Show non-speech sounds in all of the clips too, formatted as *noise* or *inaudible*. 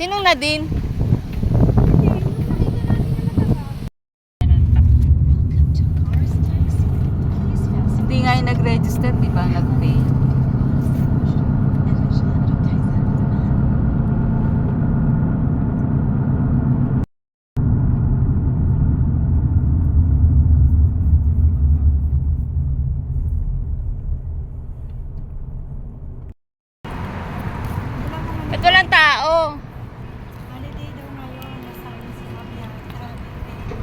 Sinong Nadine? Hindi nga yung nag-register, di ba? Nag-pay. Ba't walang tao? Holiday daw ngayon, nasa si Mabia, travel din.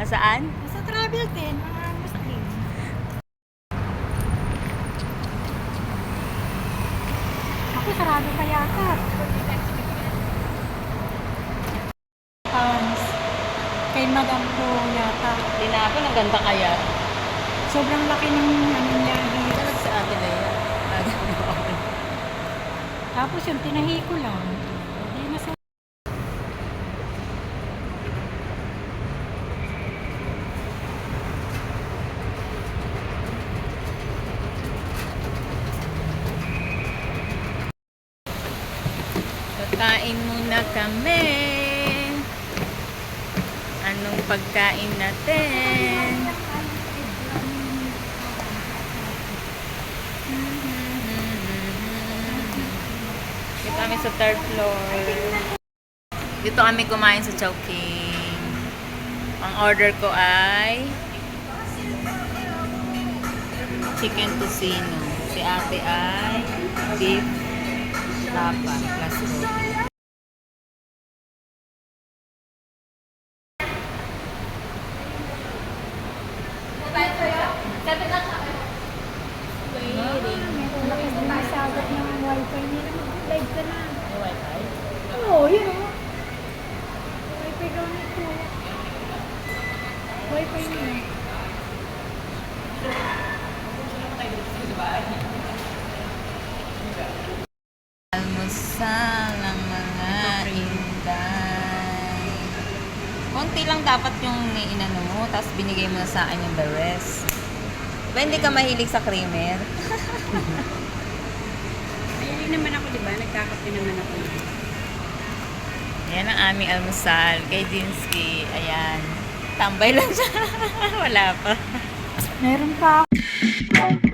Nasaan? Nasa travel din, mga Muslim. Ako, sarado pa yata. Pounds. Kay madam ko yata. Tinapon, ang ganda kaya. Sobrang laki ng ano niya. sa akin na yan. Tapos yung tinahi ko lang. Hindi na sa... Muna kami. Anong pagkain natin? Dito kami sa third floor. Dito kami kumain sa Chowking. Ang order ko ay chicken tocino. Si ate ay beef tapa plus roti. Sumasagot ng wifi nila. Live ka na. Oo, yun o. Wifi daw nito. Wifi niya. Almusal ng mga inday. Konti lang dapat yung inano mo, tapos binigay mo na sa akin yung the rest. Diba hindi ka mahilig sa creamer? *laughs* Mahilig naman ako, di ba? Nagkakape naman ako. Yan ang aming almusal kay Dinsky. Ayan. Tambay lang siya. *laughs* Wala pa. Meron pa Ano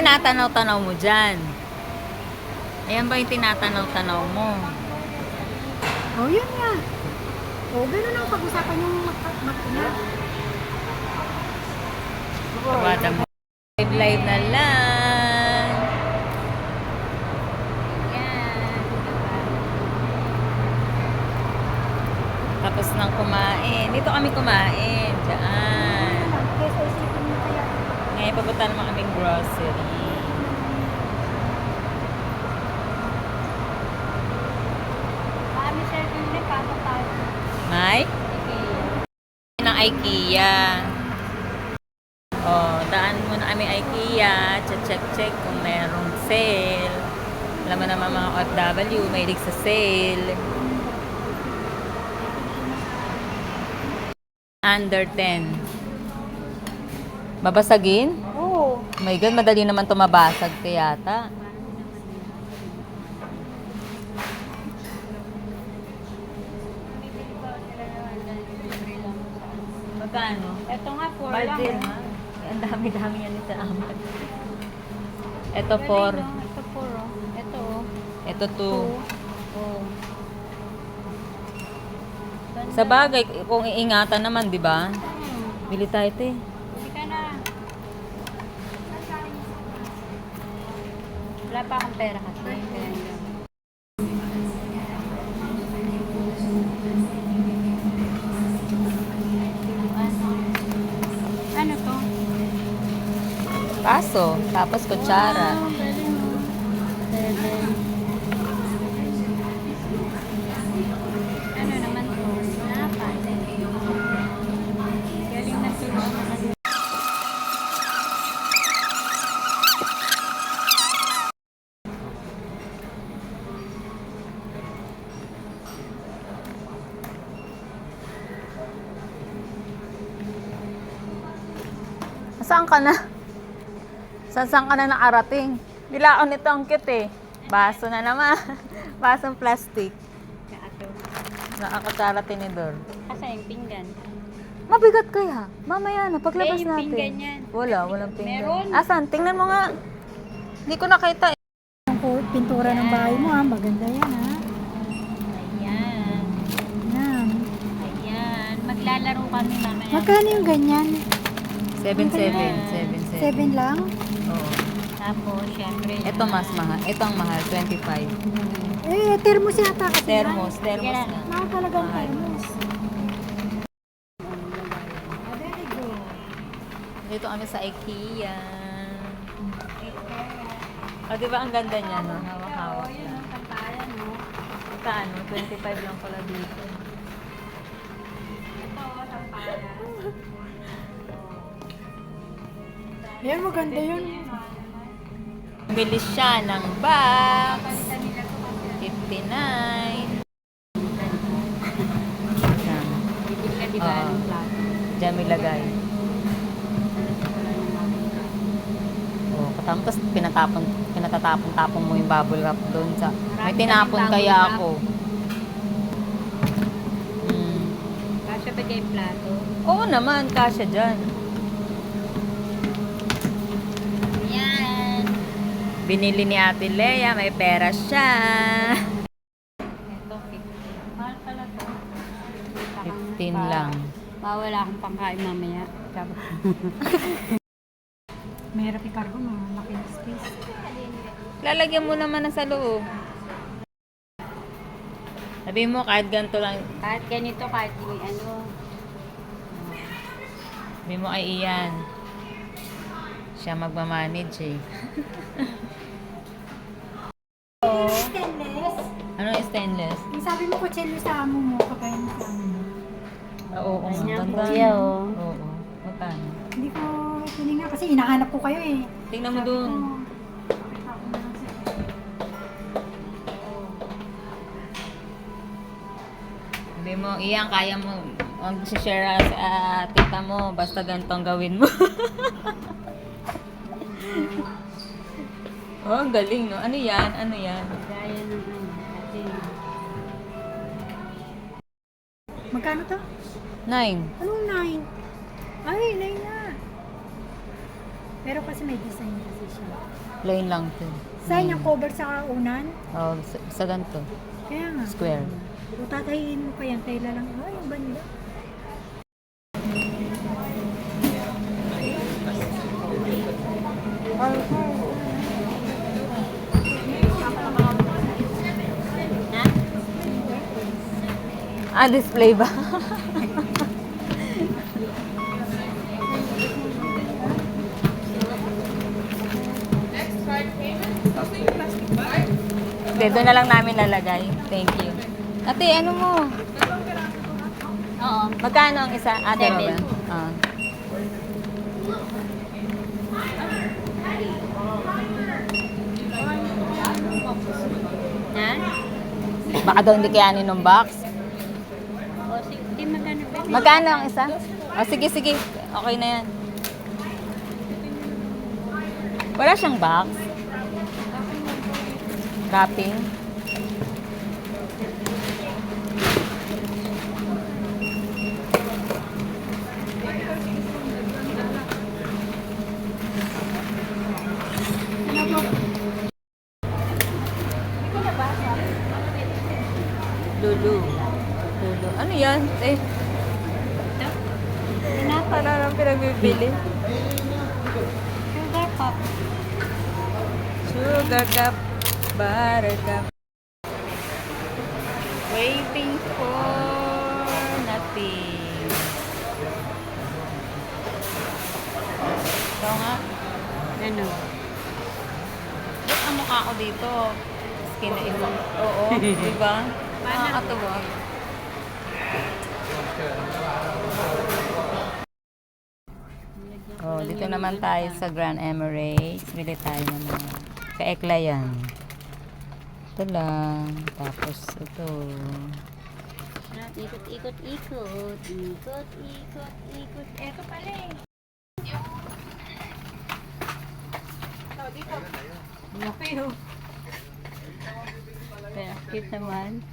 tinatanaw-tanaw mo dyan? Ayan ba yung tinatanaw-tanaw mo? Oh, yun nga. Oh, ganun ang pag-usapan yung makina. Bata mo. Live live na lang. Yan. Tapos nang kumain. Dito kami kumain. Diyan. Kesa isipin mo kaya. Ngayon papunta naman kaming grocery. Sir, din rin pasok tayo. May? ng IKEA. Oh, daan muna kami IKEA. Check-check kung merong sale. Alam mo naman mga OFW, mahilig sa sale. Under 10. Babasagin? Oo. My God, madali naman to mabasag kayata. Magkano? Ito nga, 4 lang. Budget. Ah. Ang dami-dami yan sa amat. Ito 4. Ito 4, oh. Ito, oh. Ito 2. Oh. Sa bagay, kung iingatan naman, di ba? Hmm. Bili tayo ito eh. Pera. Kaya hindi. Ano to? Kaso, tapos kutsara. Wow, galing, oh. Seven. Ano naman to? Dapat. Galing na tulungan. Saan ka na? Saan saan ka na nakarating? Bilaon nito ang cute eh. Baso na naman. *laughs* Basong plastic. Kaato. Nakakatara tinidor. Kasi yung pinggan. Mabigat kaya? Mamaya na, paglabas Eh, yung natin. pinggan yan. Wala, walang pinggan. Meron. Asan? Tingnan mo nga. Hindi ko nakita eh. Ang pintura ng bahay mo ha, maganda yan ha. Ayan. Yan. Ayan. Maglalaro kami mamaya. Magkano yung ganyan? 7-7. 7-7. Seven lang? Oo. Tapos, syempre. Ito mas mahal. Ito ang mahal, 25. Eh, thermos yata kasi Thermos, yan. thermos Yan. na. Mahal talagang Mahal. thermos. Ah, very good. Dito kami sa IKEA. O, di ba ang ganda niya, no? Hawak-hawak Yun lang. ang kampalan, no? Saan, no? 25 lang pala dito. Yan, maganda yun. Bili siya ng box. Palitan nila ito kasi. 59. Yan. Bibig ka, di ba? Oo. Diyan may lagay. Oh, tapos pinatapon pinatatapon-tapon mo yung bubble wrap doon sa May tinapon kaya ako. Hmm. Kasya ba dyan yung plato? Oo naman, kasya diyan. Yan. Binili ni Ate Lea, may pera siya. Ito, 50. Mahal pala to. 15 lang. Bawala akong pangkain mamaya. Sabi. *laughs* Mahirap ikargo, malaki yung space. Lalagyan mo naman na sa loob. Sabi mo, kahit ganito lang, Kahit ganito, kahit yung ano. sabi mo ay iyan. Siya magmamanage eh. *laughs* kutsilyo sa amo mo, kagaya mo sa amo mo. Oo, oo. Ganyan, ganda. oh. Oo. Magkano? Hindi ko tinignan kasi hinahanap ko kayo eh. Tingnan mo Sabi dun. ko, pakita ko na lang sa'yo. Sabi mo, iyan, kaya mo mag-share sa ah, tita mo, basta ganito ang gawin mo. *laughs* oh, ang galing, no? Ano yan? Ano yan? Magkano to? Nine. Anong nine? Ay, nine na. Pero kasi may design kasi siya. Plain lang to. Sign yung cover sa unan. Oh, sa, sa ganito. Kaya nga. Square. Kung tatayin mo pa yan, tela lang. Ay, ang banda. Ah, display ba? Hindi, doon na lang namin lalagay. Thank you. Ate, ano mo? Oo. Magkano ang isa? Dalawa Seven. ba? Ah. Baka daw hindi kayanin ng box. Magkano ang isa? O, sige, sige. Okay na yan. Wala siyang box. Wrapping. Pinagbibili. Sugar pop. Sugar cup, butter cup. Waiting for nothing. Ito nga. Ano? Ba't ang mukha ko dito? Skin na iba. Oo, *laughs* di ba? Nakakatuwa. Oh, dito naman tayo sa Grand Emirates. Bili tayo ng mga kaekla yan. Ito lang. Tapos ito. Ikot, ikot, ikot. Ikot, ikot, ikot. Eto pala eh. Laki oh. Kaya cute naman.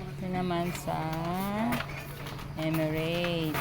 Ito naman sa Emirates.